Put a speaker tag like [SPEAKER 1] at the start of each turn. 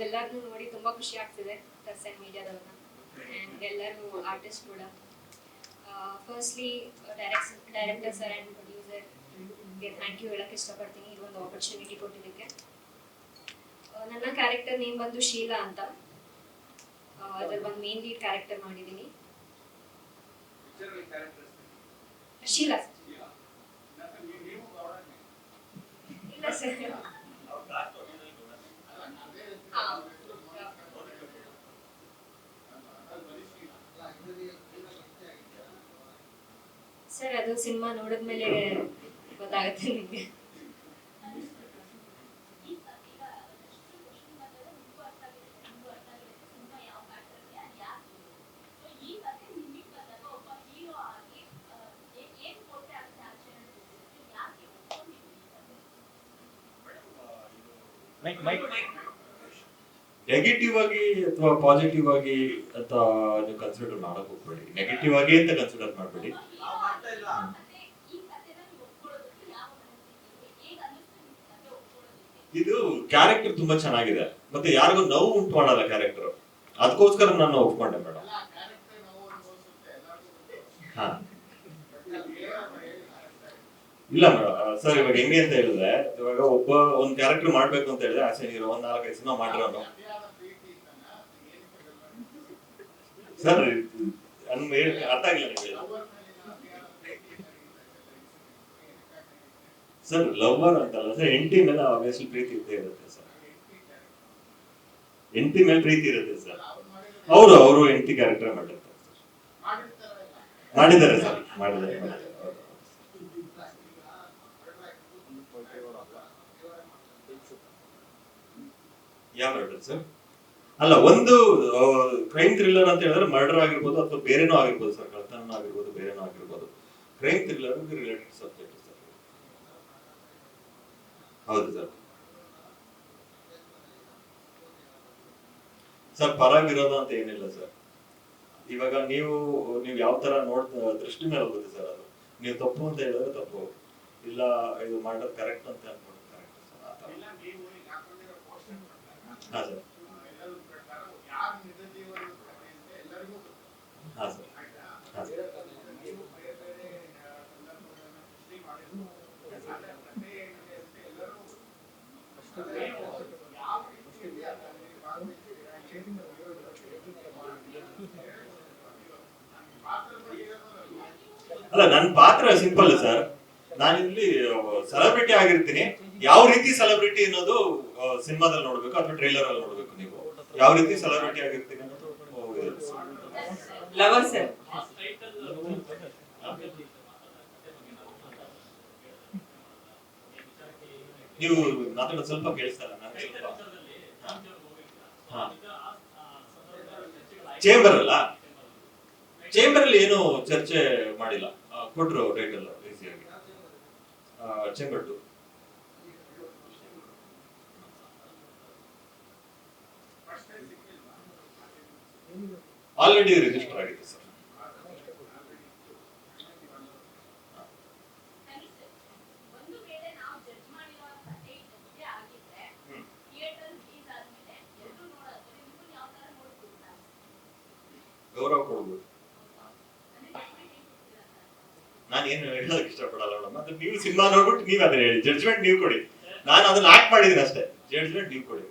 [SPEAKER 1] ನಿಮ್ದೆಲ್ಲರನ್ನೂ ನೋಡಿ ತುಂಬಾ ಖುಷಿ ಆಗ್ತಿದೆ ಪ್ರೆಸ್ ಆ್ಯಂಡ್ ಮೀಡಿಯಾದವ್ರನ್ನ ಆ್ಯಂಡ್ ಎಲ್ಲರೂ ಆರ್ಟಿಸ್ಟ್ ಕೂಡ firstly direct director sir and ಪ್ರೊಡ್ಯೂಸರ್ಗೆ thank you ಹೇಳಕ್ಕೆ ಇಷ್ಟಪಡ್ತೀನಿ. ಈ ಒಂದು ಆಪರ್ಚುನಿಟಿ ಕೊಟ್ಟಿದ್ದಕ್ಕೆ. ನನ್ನ ಕ್ಯಾರೆಕ್ಟರ್ ನೇಮ್ ಬಂದು ಶೀಲಾ ಅಂತ. ಅದ್ರ ಒಂದು ಮೇನ್ ಲೀಡ್ ಕ್ಯಾರೆಕ್ಟರ್ ಮಾಡಿದ್ದೀನಿ. ಶೀಲಾ ಇಲ್ಲ ಸರ್ ಸರ್ ಅದು ಸಿನಿಮಾ ನೋಡಿದ್ಮೇಲೆ ಗೊತ್ತಾಗುತ್ತೆ ನಿಮಗೆ.
[SPEAKER 2] ನೆಗೆಟಿವ್ ಆಗಿ ಅಥವಾ ಪಾಸಿಟಿವ್ ಆಗಿ ಅಂತ ನೀವು ಕನ್ಸಿಡರ್ ಮಾಡಕ್ ಹೋಗ್ಬೇಡಿ ನೆಗೆಟಿವ್ ಆಗಿ ಅಂತ ಕನ್ಸಿಡರ್ ಮಾಡಬೇಡಿ. ಇದು ಕ್ಯಾರೆಕ್ಟರ್ ತುಂಬಾ ಚೆನ್ನಾಗಿದೆ. ಮತ್ತೆ ಯಾರಿಗೂ ನೋವು ಉಂಟು ಮಾಡಲ್ಲ ಕ್ಯಾರೆಕ್ಟರ್ ಅದಕ್ಕೋಸ್ಕರ ನಾನು ಒಪ್ಕೊಂಡೆ ಮೇಡಮ್ ಹಾ. ಇಲ್ಲ ಮೇಡಮ್ ಸರ್ ಇವಾಗ ಹೆಂಗೆ ಅಂತ ಹೇಳಿದ್ರೆ ಇವಾಗ ಒಬ್ಬ ಒಂದ್ ಕ್ಯಾರೆಕ್ಟರ್ ಮಾಡ್ಬೇಕು ಅಂತ ಹೇಳಿದ್ರೆ ಆಸೆ ನೀರು ಒಂದ್ ನಾಲ್ಕೈದು ಸಿನಿಮಾ ಮಾಡಿರೋನು. ಸರ್ ಅರ್ಥ ಆಗಿಲ್ಲ ನೀವು ಸರ್, ಲವರ್ ಅಂತಲ್ಲ ಸರ್ ಎಂಟಿ ಮೇಲೆ ಆಬ್ವಿಯಸ್ಲಿ ಪ್ರೀತಿ ಇದ್ದೇ ಇರುತ್ತೆ ಸರ್. ಎಂಟಿ ಮೇಲೆ ಪ್ರೀತಿ ಇರುತ್ತೆ ಸರ್. ಅವರು ಅವರು ಎಂಟಿ ಕ್ಯಾರೆಕ್ಟರ್ ಮಾಡಿರ್ತಾರೆ ಮಾಡಿದ್ದಾರೆ ಸರ್, ಮಾಡಿದ್ದಾರೆ. ಯಾವ ಮರ್ಡರ್ ಸರ್? ಅಲ್ಲ, ಒಂದು ಕ್ರೈಮ್ ಥ್ರಿಲ್ಲರ್ ಅಂತ ಹೇಳಿದ್ರೆ ಮರ್ಡರ್ ಆಗಿರ್ಬೋದು ಅಥವಾ ಬೇರೆನೂ ಆಗಿರ್ಬೋದು ಸರ್ ಕಳ್ತನ ಆಗಿರ್ಬೋದು, ಬೇರೆನೂ ಆಗಿರ್ಬೋದು. ಕ್ರೈಮ್ ಥ್ರಿಲ್ಲರ್ ರಿಲೇಟೆಡ್ ಸಬ್ಜೆಕ್ಟ್ ಹೌದು ಸರ್. ಸರ್ ಪರ ವಿರೋಧ ಅಂತ ಏನಿಲ್ಲ ಸರ್. ಇವಾಗ ನೀವು ನೀವು ಯಾವ ತರ ನೋಡ್ ದೃಷ್ಟಿ ಮೇಲೆ ಹೋಗುತ್ತೆ ಸರ್ ಅದು? ನೀವು ತಪ್ಪು ಅಂತ ಹೇಳಿದ್ರೆ ತಪ್ಪು. ಇಲ್ಲ, ಇದು ಮಾಡೋದು ಕರೆಕ್ಟ್ ಅಂತ ಅನ್ಕೊಂಡು ಕರೆಕ್ಟ್ ಸರ್, ಆ ಹಾ ಸರ್ ಹಾ ಸರ್ ಹಾ ಸರ್ ಅಲ್ಲ ನನ್ನ ಪಾತ್ರ ಸಿಂಪಲ್ ಸರ್ ನಾನಿಲ್ಲಿ ಸೆಲೆಬ್ರಿಟಿ ಆಗಿರ್ತೀನಿ. ಯಾವ ರೀತಿ ಸೆಲೆಬ್ರಿಟಿ ಅನ್ನೋದು ಸಿನಿಮಾದಲ್ಲಿ ನೋಡ್ಬೇಕು ಅಥವಾ ಟ್ರೈಲರ್ ಅಲ್ಲಿ ನೋಡ್ಬೇಕು ನೀವು? ಯಾವ ರೀತಿ ಸೆಲೆಬ್ರಿಟಿ ಆಗಿರ್ತೀನಿ ಅನ್ನೋದು
[SPEAKER 3] ಲವರ್ ಸರ್
[SPEAKER 2] ನೀವು ಮಾತಾಡೋದು ಸ್ವಲ್ಪ ಕೇಳಿಸ್ತಾರ ನಾನು ಸ್ವಲ್ಪ. ಚೇಂಬರ್ ಅಲ್ಲ? ಚೇಂಬರ್ ಅಲ್ಲಿ ಏನು ಚರ್ಚೆ ಮಾಡಿಲ್ಲ. ಕೊಟ್ರು ಟೈಟಲ್ ಈಸಿಯಾಗಿ ಚೇಂಬರ್ ಟು ಆಲ್ರೆಡಿ ರಿಜಿಸ್ಟರ್ ಆಗಿದೆ ಸರ್ ಗೌರವ
[SPEAKER 4] ಕೊಡ್ಬೇಕು
[SPEAKER 2] ನಾನು ಏನು ಹೇಳೋದಕ್ಕೆ ಇಷ್ಟಪಡಲ್ಲ ಮೇಡಮ್ ಅದು ನೀವು ಸಿನಿಮಾ ನೋಡ್ಬಿಟ್ಟು ನೀವು ಅದನ್ನ ಹೇಳಿ. ಜಡ್ಜ್ಮೆಂಟ್ ನೀವು ಕೊಡಿ. ನಾನು ಅದನ್ನ ಆಕ್ಟ್ ಮಾಡಿದ್ದೀನಿ ಅಷ್ಟೇ. ಜಡ್ಜ್ಮೆಂಟ್ ನೀವು ಕೊಡಿ.